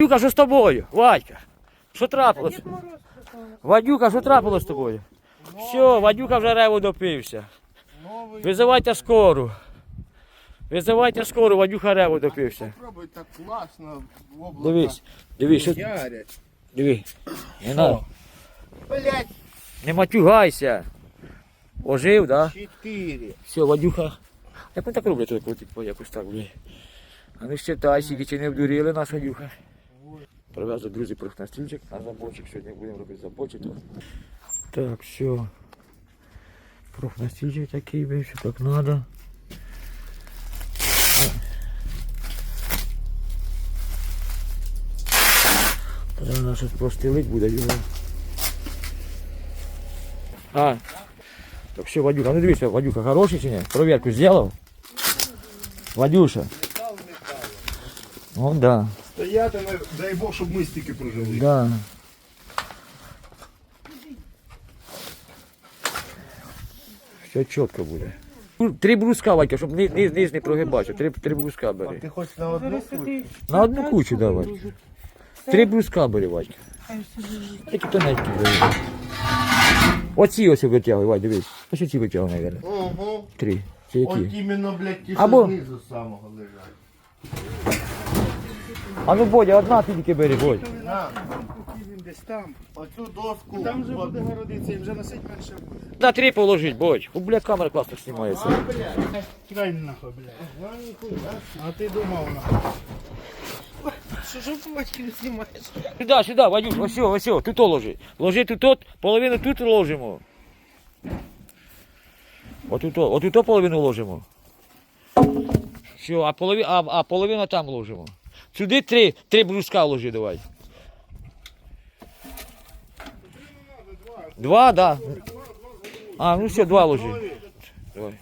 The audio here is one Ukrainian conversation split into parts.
Вадюка, що з тобою? Вадька, що трапилось? Вадюка, що трапилось з тобою? Все, Вадюка вже реву допився. Визивайте скору. Визивайте скору, Вадюха реву допився. Попробуй так класно в облака. Дивись, дивись, що Ярять. диви. Не, надо. Блять, не матюгайся. Ожив, да? чотири. Все, Вадюха. Як вони так роблять, коли типу, якось так, блядь. А не считай, скільки чи не вдуріли нас, Вадюха. Привезли друзі профнастільчик на забочок. Сьогодні будемо робити забочок. Так, все. Профнастільчик такий, блядь, все так надо. Треба нас щось простелить буде його. А, так все, Вадюха, ну дивися, Вадюха хороший чи ні? Проверку зробив? Вадюша. Ну да, Стоятиме, дай Бог, щоб ми стільки прожили. да. Все чітко буде. Три бруска, Вадька, щоб низ, низ, низ не прогибався. Три, три бруска бери. Ти хочеш на одну кучу? На одну кучу давай. Три бруска бери, Вадька. Такі тоненькі бери. Оці ось витягуй, Вадь, дивись. Ось ці витягуй, мабуть. Ого. Три. Це От які? іменно, блядь, ті, Або- що знизу самого лежать. А ну Бодя, одна тільки бери, Бодь. На, десь там. оцю доску. Там вже буде городиться, і вже носить менше буде. На три положить, Бодь. У бля камера класно знімається. Край нахуй, ніхуя. А ти думав нахуй. Що ж батьки не знімаєш? Сюда, сюда, Вадюш, ось, ось, тут ложи. Ложи тут, от, половину тут ложимо. Отут, отут половину ложимо. Все, а, полови, а, а половину там ложимо. Сюди три, три бруска ложи давай. Два, да. А, ну все, два ложи. Давай.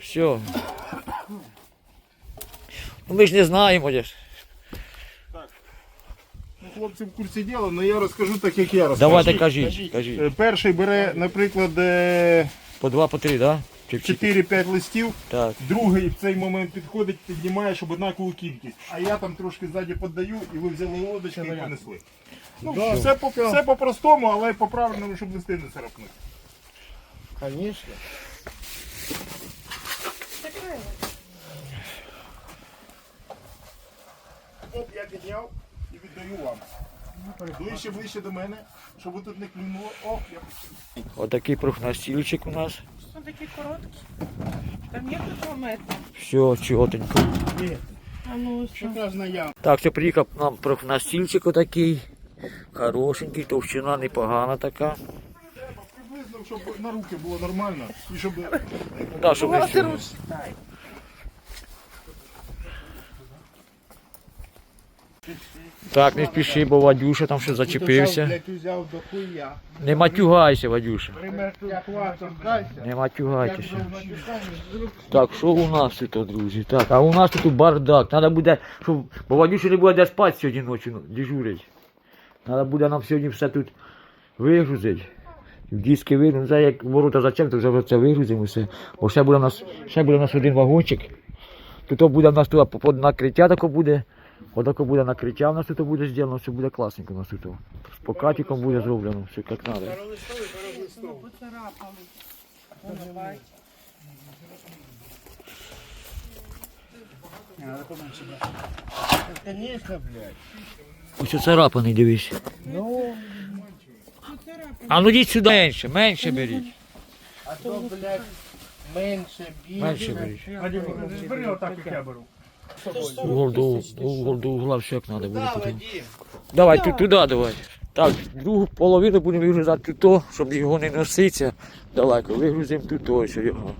Все. Ну ми ж не знаємо, де ж. Ну, Хлопці в курсі діла, але я розкажу так, як я розкажу. Давайте кажіть, кажіть. Е, Перший бере, наприклад, е, По два, по три, да? Чи, чи... 4-5 листів, Так. другий в цей момент підходить, піднімає, щоб однакову кількість. А я там трошки ззаді поддаю, і ви взяли лодочки і понесли. Ну, все, по, все по-простому, але по-правильному, щоб листи не царапнути. Звісно. Оп, я підняв і віддаю вам. Ближче, ближче до мене, щоб тут не клюнуло. Оп, я Отакий профнастільчик у нас. Що такі короткі? Там є такого метра? Все, чотенько. А ну Що яма. Так, це приїхав нам профнастільчик отакий. Хорошенький, товщина непогана така. приблизно, щоб на руки було нормально. І щоб Да, щоб не сильно. Так, не спіши, бо Вадюша там ще зачепився. Не матюгайся, Вадюша. Не матюгайтеся. Так, що у нас тут, друзі? Так, а у нас тут бардак. Надо буде, щоб, бо Вадюша не буде де спати сьогодні ночі ну, дежурить. Надо буде нам сьогодні все тут вигрузити. В диски вигрузити, не як ворота зачем, то вже це вигрузимо все. Бо ще буде у нас, ще буде у нас один вагончик. Тут буде у нас тут накриття таке буде. Отако буде накриття у нас тут буде зроблено, все буде класненько у нас тут. З покатиком буде зроблено, все як треба. Ось царапаний, дивись. Ну, А ну йдіть сюди менше, менше беріть. а то, блядь, менше, більше. Менше беріть. бери отак, як я беру. Угол до, угол до угла все як треба буде потім. Давай, тут туди давай. Так, другу половину будемо вигрузати тут, щоб його не носитися далеко. Вигрузимо тут ось його.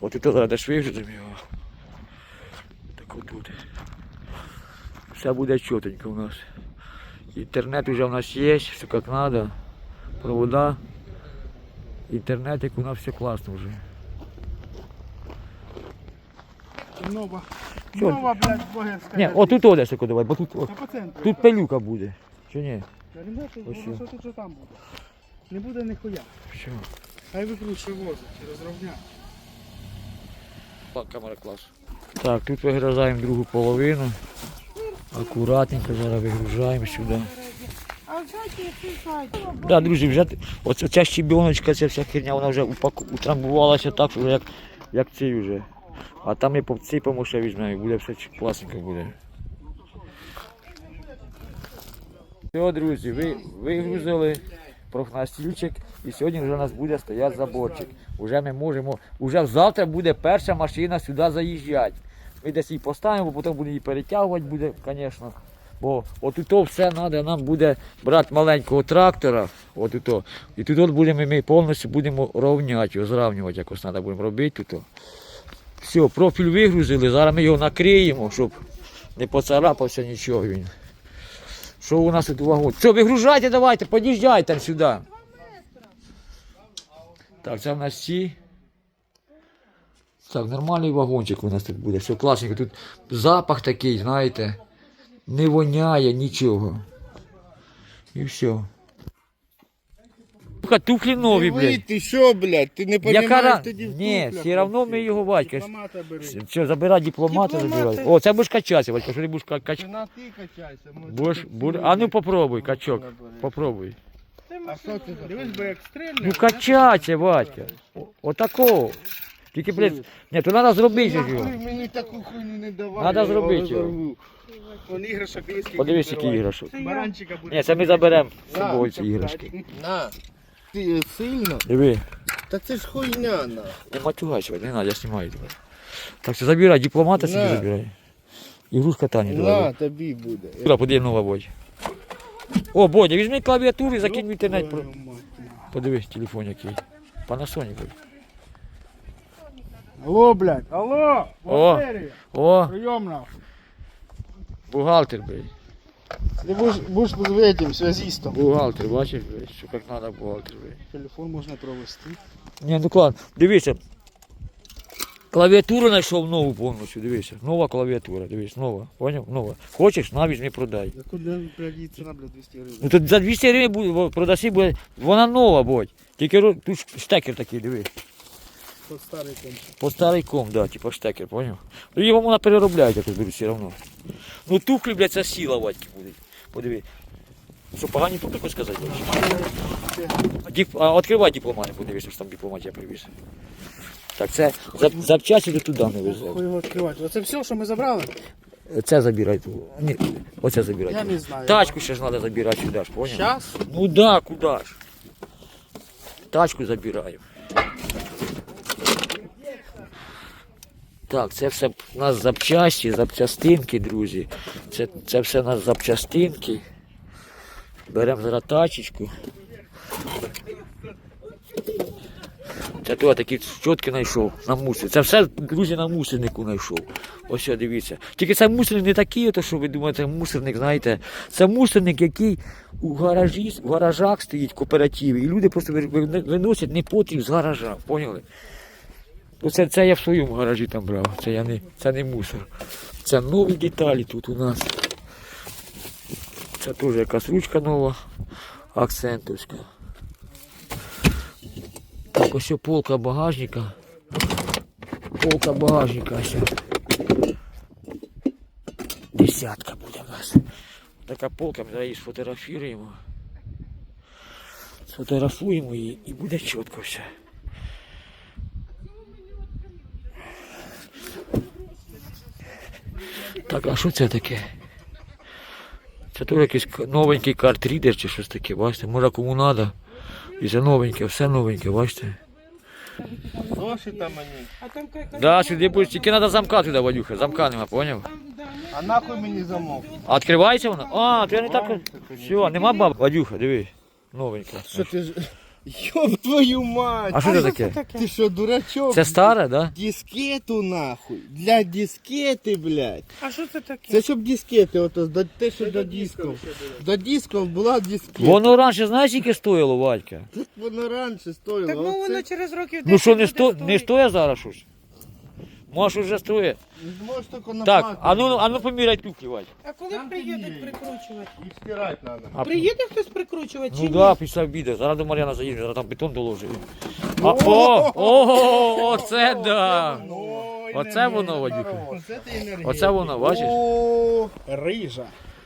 От тут зараз десь вигрузимо його. Так отут. Все буде чотенько у нас. Інтернет вже у нас є, все як треба. Провода. Інтернетик у нас все класно вже. Нова. Що? Нова, блядь, блогерська. Ні, отут одесь тако давай, бо тут, от, Та по центру. тут пилюка буде. Чи ні? Ось воно що. що тут, що там буде. Не буде ніхуя. Все. Хай викручує возить, розровняє. Камера клас. Так, тут вигрузаємо другу половину. Акуратненько зараз вигружаємо сюди. А? Да, друзі, вже т- оця ця щебіночка, ця вся херня, вона вже упаку, утрамбувалася так, що вже як, як цей вже. А там ми повціпимо ще візьмемо, і буде все класненько буде. Все, друзі, ви вигрузили профнастільчик і сьогодні вже у нас буде стояти заборчик. Уже ми можемо, уже завтра буде перша машина сюди заїжджати. Ми десь її поставимо, потім будемо її перетягувати буде, звісно. Бо от то все треба, нам буде брати маленького трактора, от то, і тут будемо ми повністю будемо рівняти його, зрівнювати якось треба будемо робити тут. Все, профіль вигрузили, зараз ми його накриємо, щоб не поцарапався нічого він. Що у нас тут вагон? Все, вигружайте, давайте, під'їжджайте сюди. Так, це в нас ці. Так, нормальний вагончик у нас тут буде. Все класненько. Тут запах такий, знаєте, не воняє нічого. І все. Сука, Туфлі нові, блядь. ти що, блядь? Ти не ра... тоді в Ні, туфлях все одно ми його батька. Дипломата бери. Що, забирай дипломата, Дипломати. забирай. О, це будеш качатися, батько, що ти будеш ка- кач... На ти качайся. може, Будеш, ти буде... А ну попробуй, качок. Попробуй. А що ти Дивись, бо як стрельне. Ну качаться, батька. О- Отакого. Тільки, блядь, ні, то треба зробити ж його. Нахуй мені таку хуйню не давай. Надо я зробити його розорву. Вон іграшок є, Подивись, відкриває. іграшок. Баранчика буде. Ні, це ми заберемо з собою ці іграшки. На. Ти сильно? Диви. Та це ж хуйня, на. Не матюгайся, не надо, я знімаю тебе. Так що забирай, дипломата собі На. забирай. Ігрушка Тані На, давай. тобі буде. Куди подивимо нова Бодя. О, Бодя, візьми клавіатуру і закинь в інтернет. Про... Твою мать. Подивись, телефон який. Panasonic. Алло, блядь, алло, О. Валерія, О, прийом нам. бухгалтер, блядь. Ти будеш, будеш з этим, связистом. Бухгалтер, бачиш, блядь, що як треба бухгалтер, блядь. Телефон можна провести. Ні, ну клас, дивися. Клавіатуру знайшов нову повністю, дивися. Нова клавіатура, дивись, нова. Поняв? Нова. Хочеш, на візьми продай. Куди, блядь, її ціна, блядь, 200 гривень? Ну тут за 200 гривень буде, продаси буде, вона нова, будь. Тільки ро- тут штекер такий, диви. Под старий комп. По старий ком, да, типа штекер, поняв? Ну його можна переробляти, якось беруть все одно. Ну туфлі, блядь, це сіла ватьки будуть. Подиви. Що, погані туфлі, хоч сказати? Діп... а відкривай дипломати, подивись, що ж там дипломат я привіз. Так, це зап... запчасті до туди не везе. його відкривати? Оце все, що ми забрали? Це забирай тут. Ні, оце забирай. Я не знаю. Тачку ще ж треба забирати сюди ж, поняв? Щас? Ну да, куда ж? Тачку забираємо. Так, це все у нас запчасті, запчастинки, друзі. Це, це все у нас запчастинки. Беремо зараз тачечку. Це то такі щотки знайшов на мусор. Це все, друзі, на мусорнику знайшов. Ось що, дивіться. Тільки це мусорник не такий, то що ви думаєте, мусорник, знаєте, це мусорник, який у гаражі, в гаражах стоїть в кооперативі. І люди просто ви- ви- виносять непотріб з гаража. Поняли? Ну, це, це я в своєму гаражі там брав. Це, я не, це не мусор. Це нові деталі тут у нас. Це теж якась ручка нова, акцентовська. Так, ось полка багажника. Полка багажника ось. Десятка буде в нас. Така полка, ми її сфотографуємо. Сфотографуємо її і буде чітко все. Так, а що це таке? Це теж якийсь новенький картрідер чи щось таке, бачите? Може кому треба. І це новеньке, все новеньке, бачите? Зошита мені. А там. Да, сюди будеш, тільки треба замка туди, Вадюха, замка нема, поняв? А нахуй мені замок? А відкривається вона? А, то я не так. Все, нема баб. Вадюха, диви. Новенька. Що ти. Йоб твою мать! А що це таке? Ти що, дурачок? Це старе, да? Дискету нахуй. Для дискети, блядь. А що це таке? Це щоб дискети, ото до те, що до дисків. До дисків була дискета. Воно раніше знаєш, яке стоїло, Валька? Так воно раніше стоїло. Так ну оце воно через років Ну що, не, 10 сто... не стоїть зараз щось? Може вже стоїть. Можеш тільки на Так, а ну, а ну поміряй туфлі, Вадь. А коли Там приїдуть підійде. прикручувати? Їх стирати треба. А, Приїде хтось прикручувати чи Ну ні? да, після обіду. Зараз до Мар'яна заїде, зараз там бетон доложить. А, о, о, оце да. Оце воно, Вадюха. Оце ти енергія. Оце воно, бачиш? О, Рижа.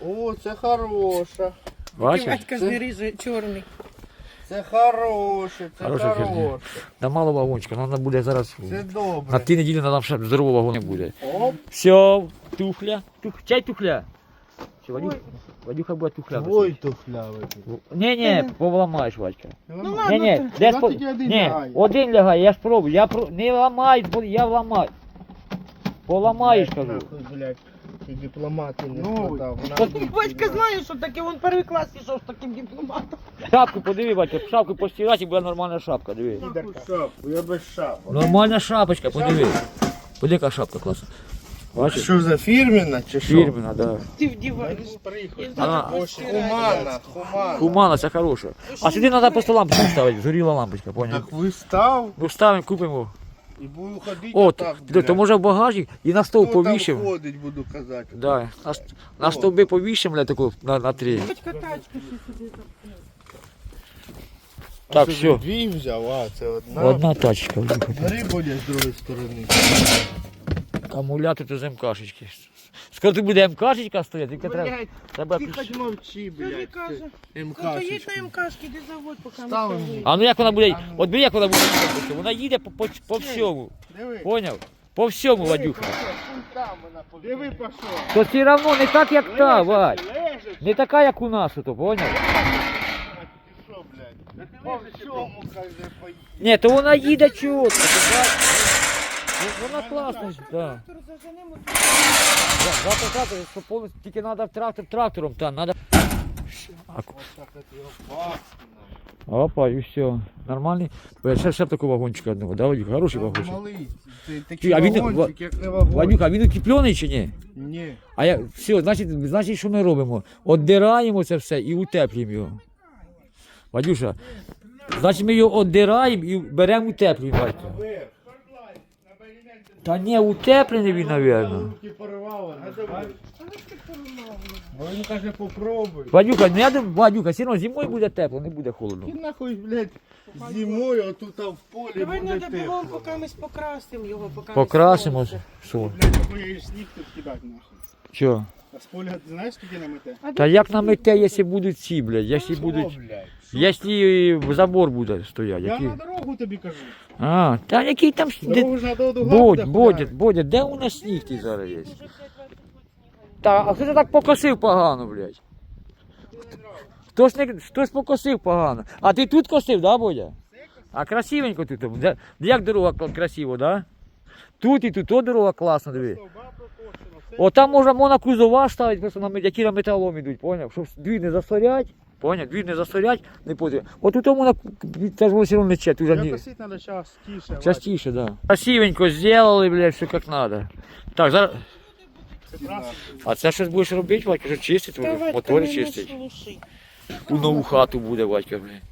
о, це хороша. Бачиш? Батька ж не ріже, чорний. Це хороше, це Хороша херня. хороше. Да мало вагончика, вона буде зараз. Це На добре. ті неділі нам ще здорового вагону буде. Оп, Все, тухля. Тух... Чай тухля. Чи Вадюха? Вадюха буде тухля. ой, туфлявий. Ні, ні, повламаєш, Вадька. Ну Ні, ладно, ні, ти- де я спо... один Ні, лягаю. один лягай, я спробую. Я про... Не ламай, бо я вламаю. Поламаєш, кажу. Нахуй, блядь, і дипломати не Ну, складав. Батька знає, що таке, він перший клас пішов з таким дипломатом. Шапку подиви, Вадька, шапку постирати і буде нормальна шапка, диви. шапку, я без шапки. Нормальна шапочка, подиви. Подиви, яка шапка класна. Бачиш? Що за фірміна чи що? Фірмена, да. Ти вдіваєш. Ага. Хумана, хумана. Хумана, це хороша. А сюди треба просто лампочку ставити, згоріла лампочка, поняв? Так ви став Ну ставимо, купимо. І буду ходити О, так, то, то може в багажник і на стовп Хто там ходить, буду казати. Да, на, ст- на стовби повішим, бля, таку, на, на три. Так, Це все. Дві взяв, а це одна. Одна тачка. Бери буде з другої сторони. Акумулятор то замкашечки. МКшечки. Скоро тут буде МКшечка стояти, тільки треба. Блядь, треба ти піш- мовчи, Що блядь. каже? Ну то їдь на МКшки, де завод, поки ми Ставимо. А ну як вона буде? От би як вона буде їхати? Вона їде по, по, по всьому. Диви. Поняв? По всьому, Вадюха. Диви пошов. То все одно не так, як та, Вадь. Не така, як у нас, ото, поняв? Ти що, блядь? По всьому, каже, поїде. Ні, то вона їде чітко? Ну, Вона класна, ж, да. Трактор заженемо, Да, Завтра трактор, що повністю, тільки треба трактор трактором. Так його бахну. Опа, і все. Нормальний. Бля, Ще, ще б такого вагончика одного, да? Хороший вагончик. Малий, такий а він- вагончик, як не вагон. Вадюха, а він утеплений чи ні? Ні. А я, все, значить, значить, що ми робимо? Отдираємо це все і утеплюємо його. Вадюша, значить ми його отдираємо і беремо утеплюємо, Вадька. Та ні, утеплений він, мабуть. Руки порвало. Бо він каже, попробуй. Вадюха, не я Вадюха, все одно зимою буде тепло, не буде холодно. Ти нахуй, блядь, зимою отут а в полі Давай буде треба було, тепло. поки ми покрасимо його, поки ми Покрасимо. Що? Блядь, такой сніг тут кидати нахуй. Що? А з поля, знаєш, скільки намете? Та як на мете, якщо будуть ці, блядь, якщо будуть, блядь? Якщо забор буде стояти. Я Який? на дорогу тобі кажу. А, та який там, Дорогу ж надо до Бодь, Бодя, Бодя, де у нас сніг ти зараз є? Та, а хто це так покосив погано, блядь? Хтось, не, хтось покосив погано. А ти тут косив, да, Бодя? А красивенько тут. Де, як дорога кла- красиво, да? Тут і тут о, дорога класна, диви. О, там можна, можна кузова ставити, просто на, мет- які на металом йдуть, поняв? Щоб дві не засорять, поняв? Дві не засорять, не потрібно. От тут можна, це ж воно все одно не чет, уже Я ні. косить надо час, тише. Частіше, да. Красивенько сделали, блядь, все як надо. Так, зараз. А це щось будеш робити, Вадька, що чистить, Та, мотори чистить. У нову хату буде, Вадька, блядь.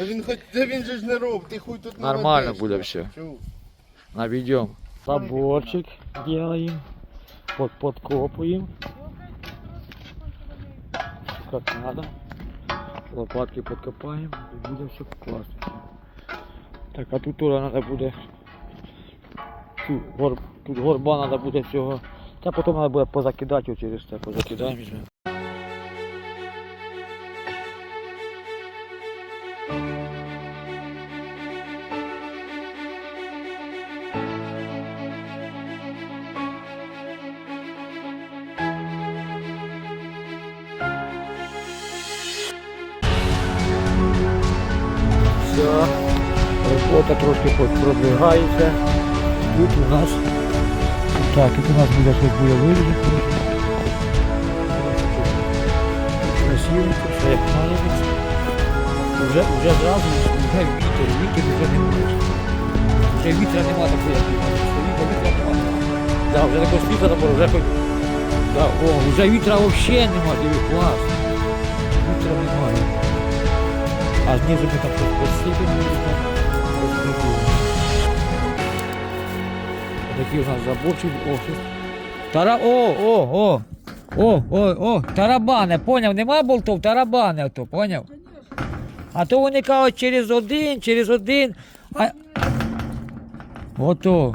А він хоч, та він же ж не роб, ти хуй тут Нормально наведеш, буде все. Наведем. Заборчик делаем. Под, подкопаем. Как надо. Лопатки подкопаем. И будем все классно. Так, а тут тоже надо буде. Тут, гор, тут горба надо буде всього. Та потім треба буде позакидати його через це, позакидаємо. Вже. Робота трошки продвигається. Тут у нас. Так, тут у нас буде щось буде вирізати. Як має бути. Вже, вже зразу, вже вітер, вітер вже не буде. Вже вітра нема такого, як вітер. Вітра, нема. Да, вже такого світла вже хоч. Да, о, вже вітра взагалі нема, диви, клас. А знизу ми там щось посипемо. Такий у нас заборчик. О, щось. Тара... О, о, о. О, о, о, тарабани, поняв, нема болтов, тарабани то, поняв? А то вони кажуть через один, через один. А... Ото.